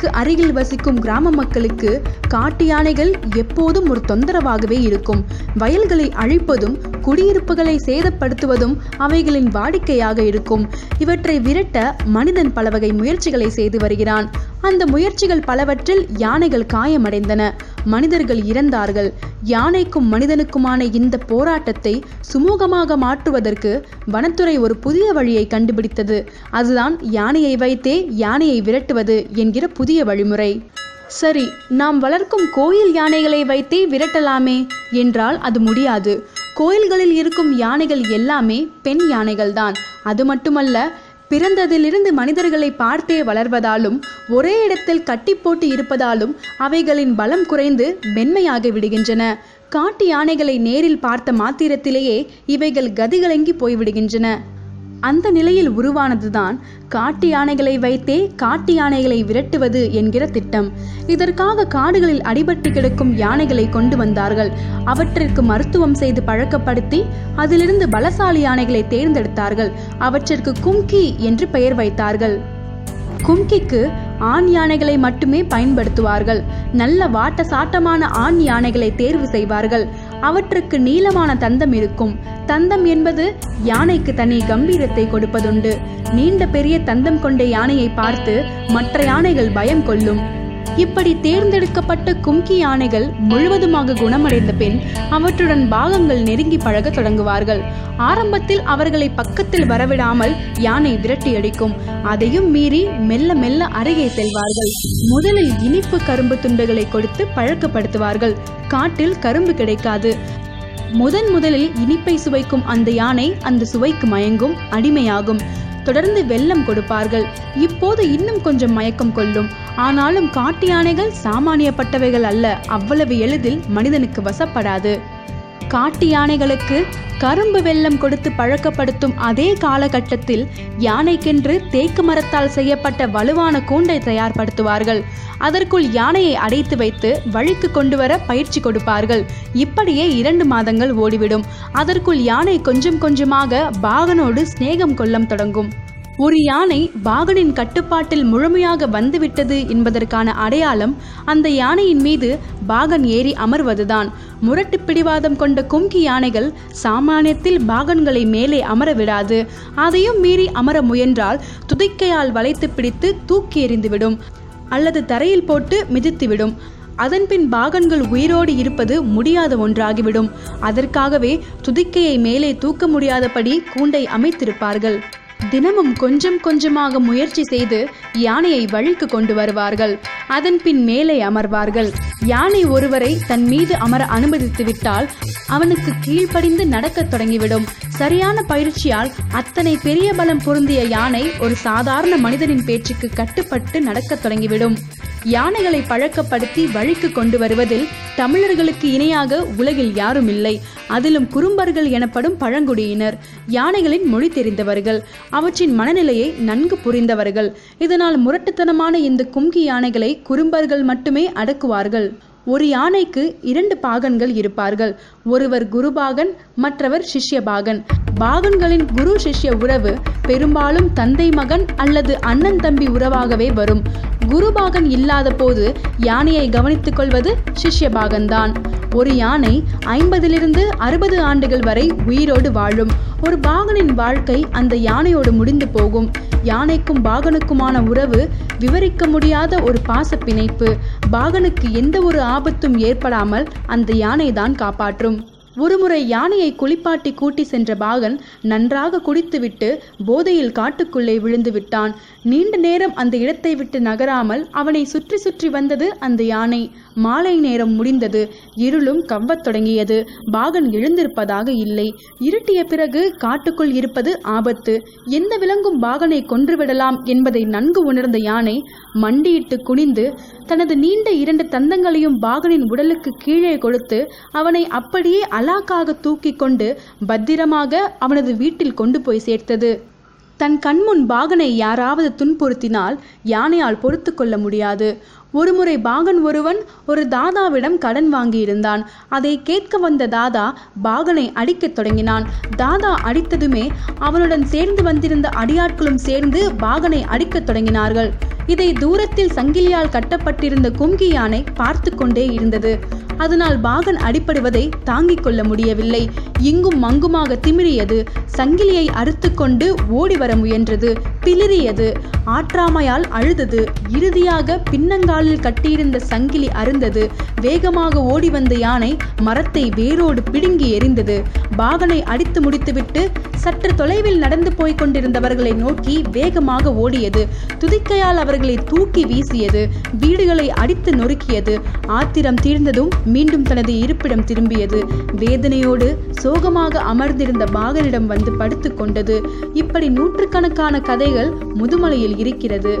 காடுகளுக்கு அருகில் வசிக்கும் கிராம மக்களுக்கு காட்டு யானைகள் எப்போதும் ஒரு தொந்தரவாகவே இருக்கும். வயல்களை அழிப்பதும் குடியிருப்புகளை சேதப்படுத்துவதும் அவைகளின் வாடிக்கையாக இருக்கும். இவற்றை விரட்ட மனிதன் பல வகை முயற்சிகளை செய்து வருகிறான். அந்த முயற்சிகள் பலவற்றில் யானைகள் காயமடைந்தன. மனிதர்கள் இறந்தார்கள். யானைக்கும் மனிதனுக்குமான இந்த போராட்டத்தை சுமூகமாக மாற்றுவதற்கு வனத்துறை ஒரு புதிய வழியை கண்டுபிடித்தது. அதுதான் யானையை வைத்தே யானையை விரட்டுவது என்கிற புதிய வழிமுறை. சரி நாம் வளர்க்கும் கோயில் யானைகளை வைத்தே விரட்டலாமே? என்றால் அது முடியாது. கோயில்களில் இருக்கும் யானைகள் எல்லாமே பெண் யானைகள்தான். அது மட்டுமல்ல பிறந்ததிலிருந்து மனிதர்களை பார்த்தே வளர்வதாலும் ஒரே இடத்தில் கட்டி போட்டு இருப்பதாலும் அவைகளின் பலம் குறைந்து மென்மையாகி விடுகின்றன. காட்டு யானைகளை நேரில் பார்த்த மாத்திரத்திலேயே இவைகள் கதிகலங்கி போய்விடுகின்றன. அந்த நிலையில் உருவானதுதான் காட்டு யானைகளை வைத்தே காட்டு யானைகளை விரட்டுவது என்கிற திட்டம். இதற்காக காடுகளில் அடிபட்டு கிடக்கும் யானைகளை கொண்டு வந்தார்கள். அவற்றிற்கு மருத்துவம் செய்து பழக்கப்படுத்தி அதிலிருந்து பலசாலி யானைகளை தேர்ந்தெடுத்தார்கள். அவற்றிற்கு கும்கி என்று பெயர் வைத்தார்கள். கும்கிக்கு ஆண் யானைகளை மட்டுமே பயன்படுத்துவார்கள். நல்ல வாட்ட சாட்டமான ஆண் யானைகளை தேர்வு செய்வார்கள். அவற்றுக்கு நீளமான தந்தம் இருக்கும். தந்தம் என்பது யானைக்கு தனி கம்பீரத்தை கொடுப்பதுண்டு. நீண்ட பெரிய தந்தம் கொண்ட யானையை பார்த்து மற்ற யானைகள் பயம் கொள்ளும். இப்படி தேர்ந்தெடுக்கப்பட்ட கும்கி யானைகள் முழுவதுமாக குணமடைந்த பின் அவற்றுடன் பாகங்கள் நெருங்கி பழக தொடங்குவார்கள். ஆரம்பத்தில் அவர்களை பக்கத்தில் வரவிடாமல் யானை விரட்டி அடிக்கும். அதையும் மீறி மெல்ல மெல்ல அருகே செல்வார்கள். முதலில் இனிப்பு கரும்பு துண்டுகளை கொடுத்து பழக்கப்படுத்துவார்கள். காட்டில் கரும்பு கிடைக்காது. முதன் முதலில் இனிப்பை சுவைக்கும் அந்த யானை அந்த சுவைக்கு மயங்கும் அடிமையாகும். தொடர்ந்து வெள்ளம் கொடுப்பார்கள். இப்போது இன்னும் கொஞ்சம் மயக்கம் கொள்ளும். ஆனாலும் காட்டு யானைகள் சாமானியப்பட்டவைகள் அல்ல. அவ்வளவு எளிதில் மனிதனுக்கு வசப்படாது. காட்டு யானைகளுக்கு கரும்பு வெல்லம் கொடுத்து பழக்கப்படுத்தும் அதே காலகட்டத்தில் யானைக்கென்று தேக்கு மரத்தால் செய்யப்பட்ட வலுவான கூண்டை தயார்படுத்துவார்கள். அதற்குள் யானையை அடைத்து வைத்து வழிக்கு கொண்டு வர பயிற்சி கொடுப்பார்கள். இப்படியே இரண்டு மாதங்கள் ஓடிவிடும். அதற்குள் யானை கொஞ்சம் கொஞ்சமாக பாகனோடு சிநேகம் கொள்ளம் தொடங்கும். ஒரு யானை பாகனின் கட்டுப்பாட்டில் முழுமையாக வந்துவிட்டது என்பதற்கான அடையாளம் அந்த யானையின் மீது பாகன் ஏறி அமர்வதுதான். முரட்டு பிடிவாதம் கொண்ட கும்கி யானைகள் சாமானியத்தில் பாகன்களை மேலே அமர விடாது அதையும் மீறி அமர முயன்றால் துதிக்கையால் வளைத்து பிடித்து தூக்கி எறிந்துவிடும் அல்லது தரையில் போட்டு மிதித்துவிடும். அதன்பின் பாகன்கள் உயிரோடு இருப்பது முடியாத ஒன்றாகிவிடும். அதற்காகவே துதிக்கையை மேலே தூக்க முடியாதபடி கூண்டை அமைத்திருப்பார்கள். தினமும் கொஞ்சம் கொஞ்சமாக முயற்சி செய்து யானையை வழிக்கு கொண்டு வருவார்கள். அதன் பின் மேலே அமர்வார்கள். யானை ஒருவரை தன் மீது அமர அனுமதித்து விட்டால் அவனுக்கு கீழ்ப்படிந்து நடக்கத் தொடங்கிவிடும். சரியான பயிற்சியால் அத்தனை பெரிய பலம் பொருந்திய யானை ஒரு சாதாரண மனிதனின் பேச்சுக்கு கட்டுப்பட்டு நடக்கத் தொடங்கிவிடும். யானைகளை பழக்கப்படுத்தி வழிக்கு கொண்டு வருவதில் தமிழர்களுக்கு இணையாக உலகில் யாரும் இல்லை. அதிலும் குறும்பர்கள் எனப்படும் பழங்குடியினர் யானைகளின் மொழி தெரிந்தவர்கள் அவற்றின் மனநிலையை நன்கு புரிந்தவர்கள். இதனால் முரட்டுத்தனமான இந்த கும்கி யானைகளை குறும்பர்கள் மட்டுமே அடக்குவார்கள். ஒரு யானைக்கு இரண்டு பாகன்கள் இருப்பார்கள். ஒருவர் குருபாகன் மற்றவர் சிஷ்யபாகன். பாகன்களின் குரு சிஷ்ய உறவு பெரும்பாலும் தந்தை மகன் அல்லது அண்ணன் தம்பி உறவாகவே வரும். குருபாகன் இல்லாத போது யானையை கவனித்துக் கொள்வது சிஷ்யபாகன்தான் ஒரு யானை ஐம்பதிலிருந்து அறுபது ஆண்டுகள் வரை உயிரோடு வாழும். ஒரு பாகனின் வாழ்க்கை அந்த யானையோடு முடிந்து போகும். யானைக்கும் பாகனுக்குமான உறவு விவரிக்க முடியாத ஒரு பாச பிணைப்பு பாகனுக்கு எந்த ஒரு ஆபத்தும் ஏற்படாமல் அந்த யானை தான் காப்பாற்றும். ஒருமுறை யானையை குளிப்பாட்டி கூட்டி சென்ற பாகன் நன்றாக குடித்துவிட்டு போதையில் காட்டுக்குள்ளே விழுந்து விட்டான். நீண்ட நேரம் அந்த இடத்தை விட்டு நகராமல் அவனை சுற்றி சுற்றி வந்தது அந்த யானை. மாலை நேரம் முடிந்தது. இருளும் கவ்வத் தொடங்கியது. பாகன் எழுந்திருப்பதாக இல்லை. இருட்டிய பிறகு காட்டுக்குள் இருப்பது ஆபத்து. எந்த விலங்கும் பாகனை கொன்றுவிடலாம் என்பதை நன்கு உணர்ந்த யானை மண்டியிட்டு குனிந்து தனது நீண்ட இரண்டு தந்தங்களையும் பாகனின் உடலுக்கு கீழே கொடுத்து அவனை அப்படியே அலாக்காக தூக்கி கொண்டு பத்திரமாக அவனது வீட்டில் கொண்டு போய் சேர்த்தது. தன் கண்முன் பாகனை யாராவது துன்புறுத்தினால் யானையால் பொறுத்து கொள்ள முடியாது. ஒருமுறை பாகன் ஒருவன் ஒரு தாதாவிடம் கடன் வாங்கியிருந்தான். அதை கேட்க வந்த தாதா பாகனை அடிக்கத் தொடங்கினான். தாதா அடித்ததுமே அவனுடன் சேர்ந்து வந்திருந்த அடியாட்களும் சேர்ந்து பாகனை அடிக்கத் தொடங்கினார்கள். இதை தூரத்தில் சங்கிலியால் கட்டப்பட்டிருந்த கும்கி யானை பார்த்து கொண்டே இருந்தது. அதனால் பாகன் அடிப்படுவதை தாங்கிக் கொள்ள முடியவில்லை. இங்கும் மங்குமாக திமிரியது சங்கிலியை அறுத்துக்கொண்டு ஓடி வர முயன்றது. பிளிரியது ஆற்றாமையால் அழுதது. இறுதியாக பின்னங்காலில் கட்டியிருந்த சங்கிலி அருந்தது. வேகமாக ஓடி வந்த யானை மரத்தை வேரோடு பிடுங்கி எரிந்தது பாகனை அடித்து முடித்துவிட்டு சற்று தொலைவில் நடந்து போய்க் கொண்டிருந்தவர்களை நோக்கி வேகமாக ஓடியது. துதிக்கையால் அவர்களை தூக்கி வீசியது. வீடுகளை அடித்து நொறுக்கியது. ஆத்திரம் தீர்ந்ததும் மீண்டும் தனது இருப்பிடம் திரும்பியது. வேதனையோடு சோகமாக அமர்ந்திருந்த பாகனிடம் வந்து படுத்துக் கொண்டது. இப்படி நூற்றுக்கணக்கான கதை கதைகள் முதுமலையில் இருக்கிறது.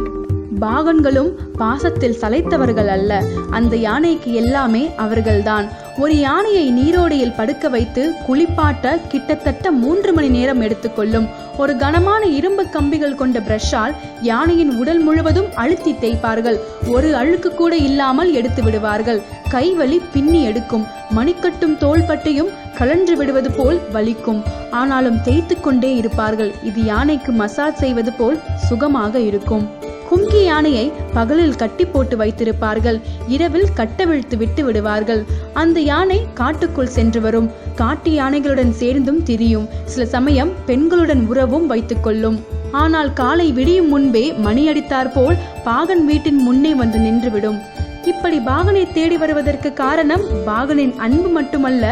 பாகன்களும் பாசத்தில் சளைத்தவர்கள் அல்ல. அந்த யானைக்கு எல்லாமே அவர்கள்தான். ஒரு யானையை நீரோடையில் படுக்க வைத்து குளிப்பாட்ட கிட்டத்தட்ட மூன்று மணி நேரம் எடுத்துக்கொள்ளும் ஒரு கனமான இரும்பு கம்பிகள் கொண்ட பிரஷால் யானையின் உடல் முழுவதும் அழுத்தி தேய்ப்பார்கள். ஒரு அழுக்கு கூட இல்லாமல் எடுத்து விடுவார்கள். கைவலி பின்னி எடுக்கும். மணிக்கட்டும் தோள்பட்டையும் கலன்று விடுவது போல் வலிக்கும். ஆனாலும் தேய்த்து கொண்டே இருப்பார்கள். இது யானைக்கு மசாஜ் செய்வது போல் சுகமாக இருக்கும். கும்கி யானையை பகலில் கட்டி போட்டு வைத்திருப்பார்கள். இரவில் கட்டவிழ்த்து விட்டு விடுவார்கள். அந்த யானை காட்டுக்குள் சென்று வரும். காட்டு யானைகளுடன் சேர்ந்தும் திரியும். சில சமயம் பெண்களுடன் உறவும் வைத்துக்கொள்ளும் ஆனால் காலை விடியும் முன்பே மணி அடித்தார் போல் பாகன் வீட்டின் முன்னே வந்து நின்றுவிடும் இப்படி பாகனை தேடி வருவதற்கு காரணம் பாகனின் அன்பு மட்டுமல்ல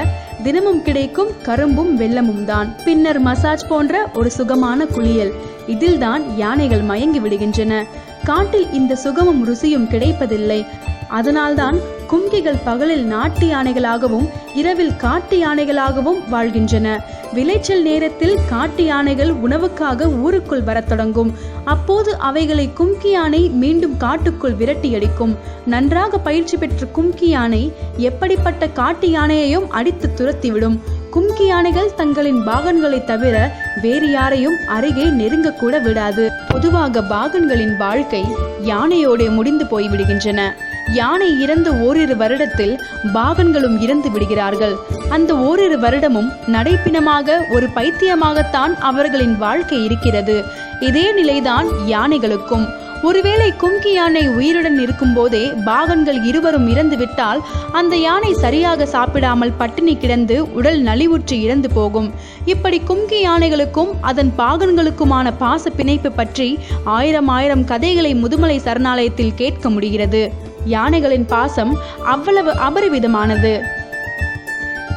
தினமும் கிடைக்கும் கரும்பும் வெள்ளமும் தான். பின்னர் மசாஜ் போன்ற ஒரு சுகமான குளியல். இதில்தான் யானைகள் மயங்கி விடுகின்றன. காட்டில் இந்த சுகமும் ருசியும் கிடைப்பதில்லை. அதனால்தான் கும்கிகள் பகலில் நாட்டு யானைகளாகவும் இரவில் காட்டு யானைகளாகவும் வாழ்கின்றன. விளைச்சல் நேரத்தில் காட்டு யானைகள் உணவுக்காக ஊருக்குள் வரத் தொடங்கும். அப்போது அவைகளை கும்கி யானை மீண்டும் காட்டுக்குள் விரட்டியடிக்கும் நன்றாக பயிற்சி பெற்ற கும்கி யானை எப்படிப்பட்ட காட்டு யானையையும் அடித்து துரத்திவிடும். கும்கி யானைகள் தங்களின் பாகன்களை தவிர வேறு யாரையும் அருகே நெருங்கக்கூட விடாது. பொதுவாக பாகன்களின் வாழ்க்கை யானையோடு முடிந்து போய்விடுகின்றன. யானை இறந்த ஓரிரு வருடத்தில் பாகன்களும் இறந்து விடுகிறார்கள். அந்த ஓரிரு வருடமும் நடைப்பிணமாக ஒரு பைத்தியமாகத்தான் அவர்களின் வாழ்க்கை இருக்கிறது. இதே நிலைதான் யானைகளுக்கும். ஒருவேளை கும்கி யானை உயிருடன் இருக்கும்போதே பாகன்கள் இருவரும் இறந்துவிட்டால் அந்த யானை சரியாக சாப்பிடாமல் பட்டினி கிடந்து உடல் நலிவுற்று இறந்து போகும். இப்படி கும்கி யானைகளுக்கும் அதன் பாகன்களுக்குமான பாச பிணைப்பு பற்றி ஆயிரம் ஆயிரம் கதைகளை முதுமலை சரணாலயத்தில் கேட்க முடிகிறது. யானைகளின் பாசம் அவ்வளவு அபரிவிதமானது.